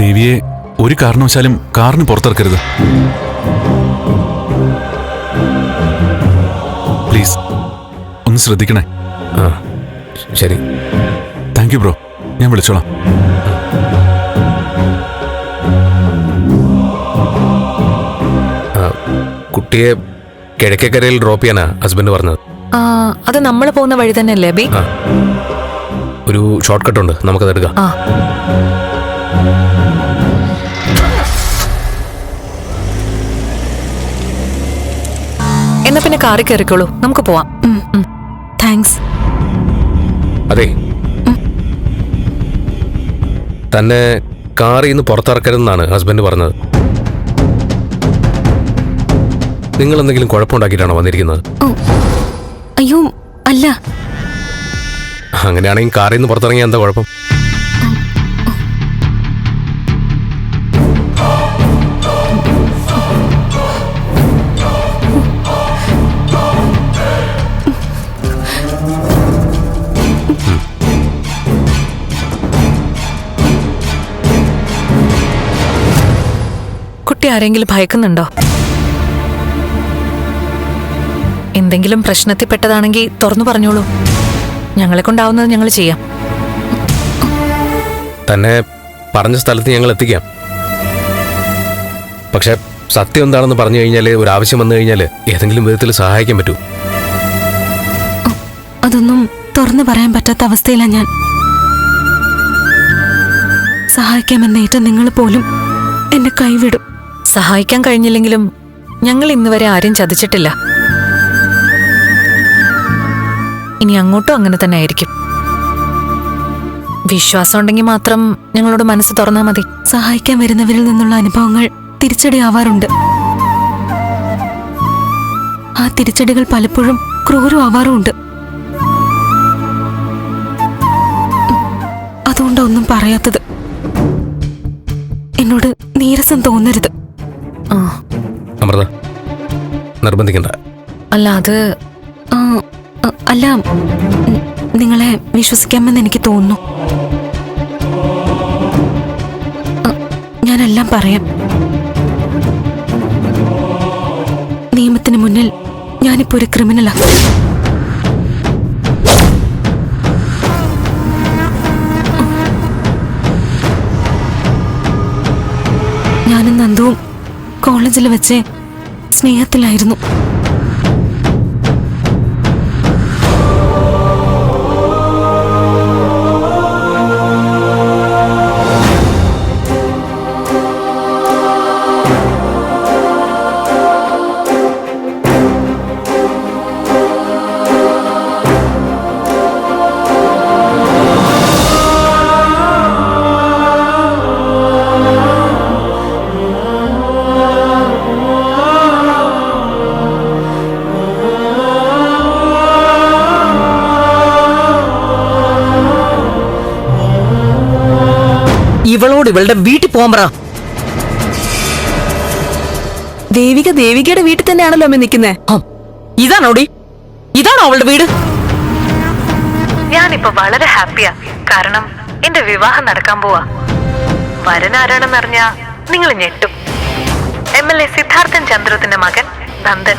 ദേവിയെ ഒരു കാരണവശാലും കാറിന് പുറത്തിറക്കരുത്. പ്ലീസ് ഒന്ന് ശ്രദ്ധിക്കണേ. ആ ശരി. Thank you bro. ഞാൻ വിളിച്ചോളാം. ആ, കുട്ടിയെ കിഴക്കേക്കരയിൽ ഡ്രോപ്പ് ചെയ്യാനാ ഹസ്ബൻഡ് പറഞ്ഞത്. ആ അത് നമ്മൾ പോകുന്ന വഴി തന്നെയല്ലേ അബി ഒരു ഷോർട്ട് കട്ട് ഉണ്ട് നമുക്കത് എടുക്കാം. ആ. എന്നാ പിന്നെ കാറി കയറിക്കോളൂ നമുക്ക് പോവാം. താങ്ക്സ് അതെ. തന്നെ കാറിൽ നിന്ന് പുറത്തിറക്കരുതെന്നാണ് ഹസ്ബൻഡ് പറഞ്ഞത്. നിങ്ങൾ എന്തെങ്കിലും കുഴപ്പമുണ്ടാക്കിയിട്ടാണോ വന്നിരിക്കുന്നത്? അയ്യോ അല്ല. അങ്ങനെയാണെങ്കിൽ കാറിൽ നിന്ന് പുറത്തിറങ്ങിയാൽ എന്താ കുഴപ്പം? കുട്ടി ആരെങ്കിലും ഭയക്കുന്നുണ്ടോ? എന്തെങ്കിലും പ്രശ്നത്തിൽപ്പെട്ടതാണെങ്കിൽ തുറന്നു പറഞ്ഞോളൂ. ഞങ്ങളെ കൊണ്ടാവുന്നത് ഞങ്ങൾ ചെയ്യാം. തന്നെ പറഞ്ഞ സ്ഥലത്ത് ഞങ്ങൾ എത്തിക്കാം. പക്ഷെ സത്യം എന്താണെന്ന് പറഞ്ഞു കഴിഞ്ഞാൽ ഒരു ആവശ്യം വന്നു കഴിഞ്ഞാൽ ഏതെങ്കിലും വിധത്തിൽ സഹായിക്കാൻ പറ്റൂ. അതൊന്നും തുറന്നു പറയാൻ പറ്റാത്ത അവസ്ഥയിലാണ് ഞാൻ. സഹായിക്കാമെന്നേറ്റ നിങ്ങൾ പോലും എന്നെ കൈവിടും. സഹായിക്കാൻ കഴിഞ്ഞില്ലെങ്കിലും ഞങ്ങൾ ഇന്നുവരെ ആരും ചതിച്ചിട്ടില്ല. ഇനി അങ്ങോട്ടും അങ്ങനെ തന്നെ ആയിരിക്കും. വിശ്വാസം ഉണ്ടെങ്കിൽ മാത്രം ഞങ്ങളോട് മനസ്സ് തുറന്നാൽ മതി. സഹായിക്കാൻ വരുന്നവരിൽ നിന്നുള്ള അനുഭവങ്ങൾ തിരിച്ചടിയാവാറുണ്ട്. ആ തിരിച്ചടികൾ പലപ്പോഴും ക്രൂരം ആവാറുമുണ്ട്. അതുകൊണ്ടൊന്നും പറയാത്തത്. എന്നോട് നീരസം തോന്നരുത്. നിർബന്ധിക്കണ്ട. അല്ല അത് ആ, അല്ല നിങ്ങളെ വിശ്വസിക്കാമെന്ന് എനിക്ക് തോന്നുന്നു. ഞാനെല്ലാം പറയാം. നിയമത്തിന് മുന്നിൽ ഞാനിപ്പോ ഒരു ക്രിമിനലാ. ഞാനും നന്ദുവും കോളേജിൽ വെച്ച് സ്നേഹത്തിലായിരുന്നു. ഇവളോട് ഇവളുടെ വീട്ടിൽ പോകാൻ പറ. ദേവിക ദേവികയുടെ വീട്ടിൽ തന്നെയാണല്ലോ അമ്മ നിൽക്കുന്നേ. ഇതാണോടി ഇതാണോ അവളുടെ വീട്? ഞാനിപ്പോ വളരെ ഹാപ്പിയാ. കാരണം എന്റെ വിവാഹം നടക്കാൻ പോവാ. വരനാരാണെന്ന് അറിഞ്ഞാ നിങ്ങൾ ഞെട്ടും. എം എൽ എ സിദ്ധാർത്ഥൻ ചന്ദ്രത്തിന്റെ മകൻ നന്ദൻ.